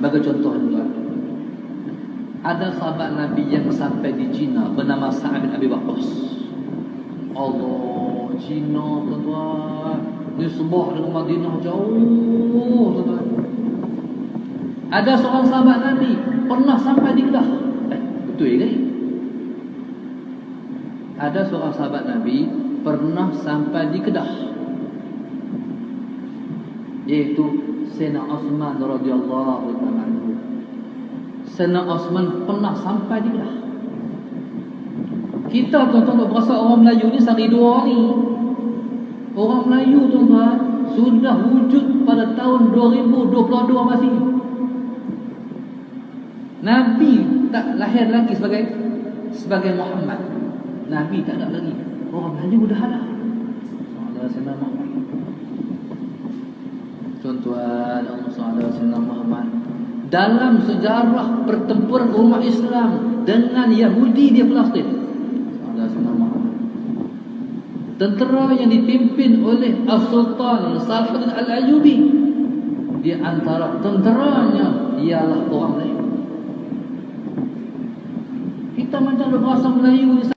Bagi contoh juga. Ada sahabat Nabi yang sampai di China bernama Sa'ad bin Abi Waqqas. Allah, China tuan-tuan. Nisbah dengan Madinah jauh tuan-tuan. Ada seorang sahabat Nabi pernah sampai di Kedah. Eh, betul ke? Ada seorang sahabat Nabi pernah sampai di Kedah. Yaitu Sayyidina Osman radhiyallahu. Sayyidina Osman pernah sampai di Kedah. Kita tuan-tuan berasa orang Melayu ni sehari dua ni. Orang Melayu tuan-tuan sudah wujud pada tahun 2022 masih. Nabi tak lahir lagi sebagai sebagai Muhammad. Nabi tak ada lagi. Orang Melayu dah ada. Sallallahu Tuan-tuan, Allah Sallallahu Muhammad. Dalam sejarah pertempuran umat Islam dengan Yahudi di Palestin. Tentera yang dipimpin oleh Al-Sultan Salahuddin Al-Ayyubi di antara tenteranya ialah orang Melayu. Kita macam bahasa Melayu